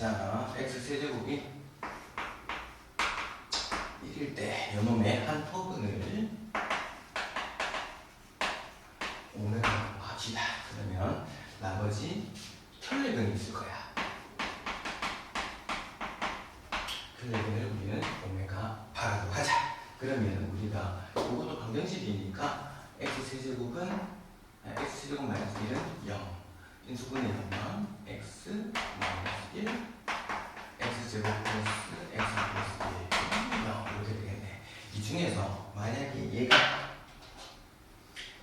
자, x 세제곱이 1일 때 요놈의 한 허근을 오메가라고 합시다. 그러면 나머지 혈례근이 있을 거야. 혈례근을 우리는 오메가 바라고 하자. 그러면 우리가 이것도 방정식이니까 x 세제곱은 아, x 세제곱 마이너스 1은 0 인수분해 0만 x 마이너스 1 x 제곱 플러스 x 플러스 1 0 이렇게 되겠네. 이 중에서 만약에 얘가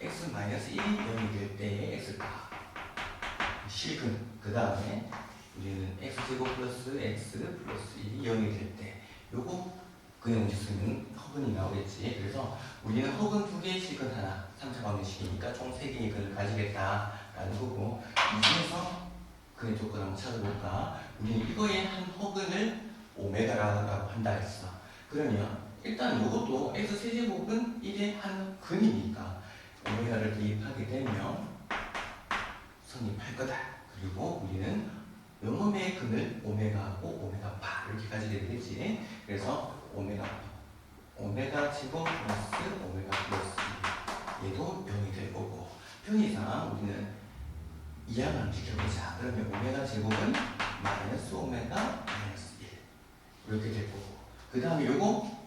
x 마이너스 1이 0이 될 때의 x가 실근 그 다음에 우리는 x 제곱 플러스 x 플러스 1이 0이 될 때 요거 그냥 쓰면 허근이 나오겠지 그래서 우리는 허근 두 개의 실근 하나 3차 방정식이니까 총 세 개의 근을 가지겠다라는 거고 이 중에서 그의 조건 한번 찾아볼까 우리는 이거의 한 허근을 오메가라고 한다 했어 그러면 일단 이것도 x 세제곱은 1의 한 근이니까 오메가를 대입하게 되면 성립할 거다. 그리고 우리는 영음의 근을 오메가하고 오메가 바 이렇게 가지게 되겠지. 그래서 오메가 오메가 제곱 플러스 오메가 플러스 1. 얘도 0이 될 거고 편의상 우리는 이항을 지켜보자. 그러면 오메가 제곱은 마이너스 오메가 마이너스 1 이렇게 될 거고 그 다음에 요거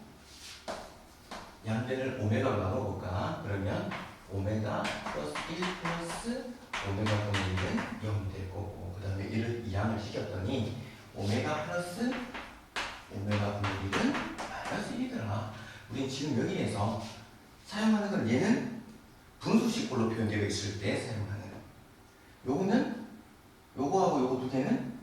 양변을 오메가로 나눠볼까? 그러면 오메가 플러스 1 플러스 오메가 분의 1은 0이 될 거고 그 다음에 1을 이항을 시켰더니 오메가 플러스 오메가 분의 1은 마이너스 1이더라 우린 지금 여기에서 사용하는 건 얘는 분수식꼴로 표현되어 있을 때 사용하는 요거는 요거하고 요거 두 개는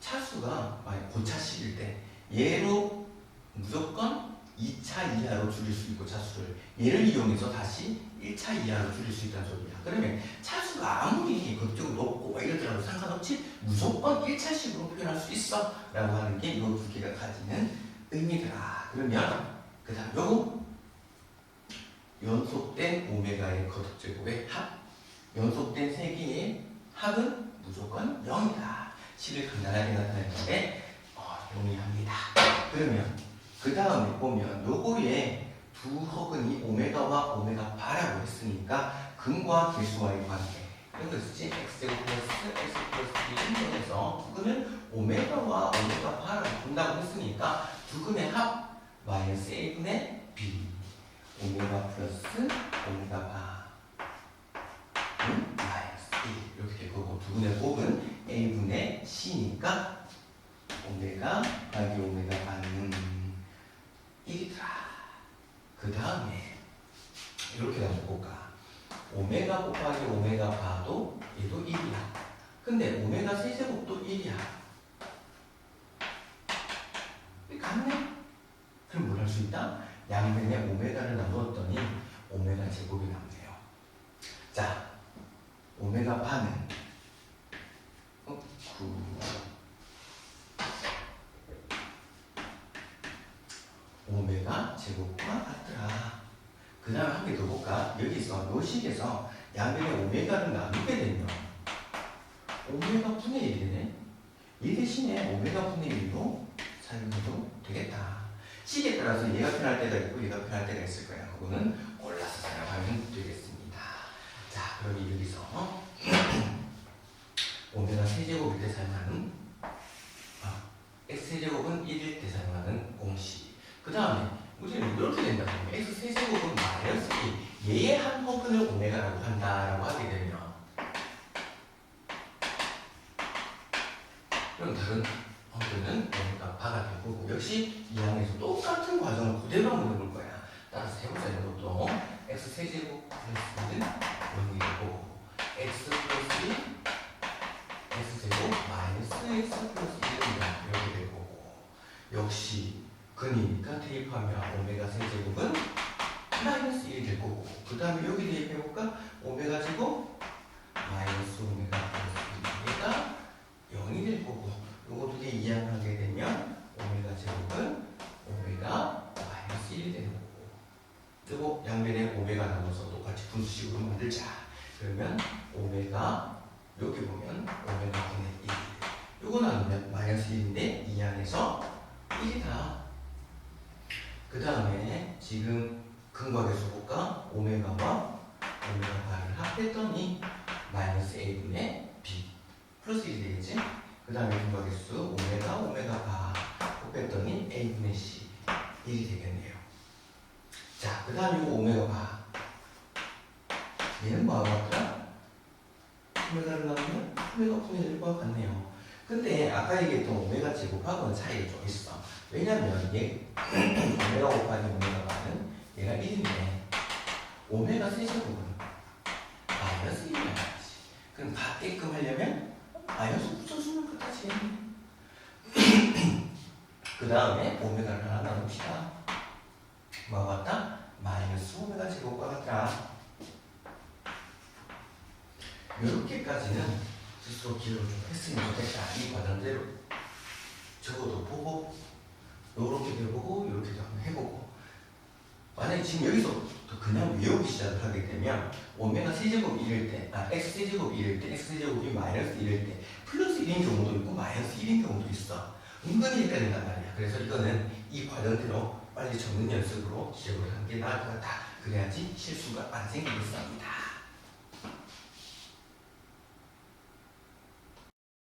차수가 만약 고차식일 때 얘로 무조건 2차 이하로 줄일 수 있고 차수를 얘를 이용해서 다시 1차 이하로 줄일 수 있다는 소리야. 그러면 차수가 아무리 그쪽 높고 막 이러더라도 상관없이 무조건 1차식으로 표현할 수 있어 라고 하는 게 이 두 개가 가지는 의미더라. 그러면 그 다음 요거 연속된 오메가의 거듭제곱의 합 연속된 세 개의 합은 무조건 0이다. 식을 간단하게 나타내는데 어, 용이합니다. 그러면 그 다음에 보면 요거에 두 허근이 오메가와 오메가 바라고 했으니까 근과 계수와의 관계 있었지 x제곱 플러스 x 플러스 1을 해서 두 근을 오메가와 오메가 바라고 본다고 했으니까 두 근의 합 마이너스 a분의 b 오메가 플러스 오메가 바 음, 마이너스 1 이렇게 될 거고 두 근의 곱은 a분의 c니까 오메가 곱하기 오메가 바는 1이더라. 그 다음에 이렇게 가져볼까? 오메가 곱하기 오메가 바도 얘도 1이야. 근데 오메가 세제곱도 1이야. 같네? 그럼 뭘 할 수 있다? 양변에 오메가를 나누었더니 오메가 제곱이 남네요. 자, 오메가 바는 어, 9 오메가 제곱과 같더라. 그 다음에 한 개 더 볼까? 여기서 요 식에서 양변의 오메가를 나누게 되면 오메가 분의 1이 되네. 이 대신에 오메가 분의 1로 사용해도 되겠다. 식에 따라서 얘가 편할 때가 있고 얘가 편할 때가 있을 거야. 그거는 골라서 사용하면 되겠습니다. 자, 그럼 여기서 오메가 세제곱일 때 사용하는 아, X세제곱은 1일 때 사용하는 공식 그 다음에 우리는 이렇게 된다 x 세제곱은 마이너스 1 얘의 한 허근을 오메가라고 한다라고 하게 되면 그럼 다른 허근은 오메가 바가 될 거고 역시 이 항에서 똑같은 과정을 그대로 한번 해볼 거야. 따라서 해보자 이것도. x 세제곱 플러스는 0이 되고 x 플러스 1 x제곱 마이너스 x 플러스 1은 이렇게 될 거고. 역시 근이니까 대입하면 오메가 세제곱은 마이너스 1이 될 거고 그 다음에 여기 대입해볼까? 오메가 제곱 마이너스 오메가 플러스 1가 0이 될 거고 요거 두 개 이항하게 되면 오메가 제곱은 오메가 마이너스 1이 되는 거고 그리고 양변에 오메가 나눠서 똑같이 분수식으로 만들자 그러면 오메가 여기 보면 오메가 분의 1 나누면 마이너스 1인데 이 안에서 1이다. 그 다음에 지금 근각의 수보가 오메가와 오메가를 합했더니 마이너스 a분의 b 플러스 1이 되겠지? 그 다음에 근각의 수 오메가 오메가 바 곱했더니 a분의 c 1이 되겠네요. 자, 그 다음 이거 오메가 바 얘는 뭐하고 같더라? 오메가를 나누면 오메가 분의 1과 같네요. 근데 아까 얘기했던 오메가 제곱하고는 차이가 좀 있어. 왜냐면 얘 오메가 곱하기 오메가 바는 얘가 1인데 오메가 세제곱은 마이너스 1이야. 그럼 같게끔 하려면 마이너스 붙여주면 끝까지 그 다음에 오메가를 하나 나눕시다. 뭐가 같다? 마이너스 오메가 제곱과 같더라. 이렇게까지는 스스로 기록을 좀 했으면 좋겠다. 이 과정대로 적어도 보고 요렇게도 해보고 요렇게도 한번 해보고. 만약에 지금 여기서부터 그냥 외우기 시작을 하게 되면 오메가 세제곱 1일 때, 아 x 세제곱 1일 때, x 세제곱이 마이너스 1일 때 플러스 1인 경우도 있고 마이너스 1인 경우도 있어. 은근히 헷갈린단 말이야. 그래서 이거는 이 과정대로 빨리 적는 연습으로 시작을 하는 게 나을 것 같다. 그래야지 실수가 안 생기겠습니다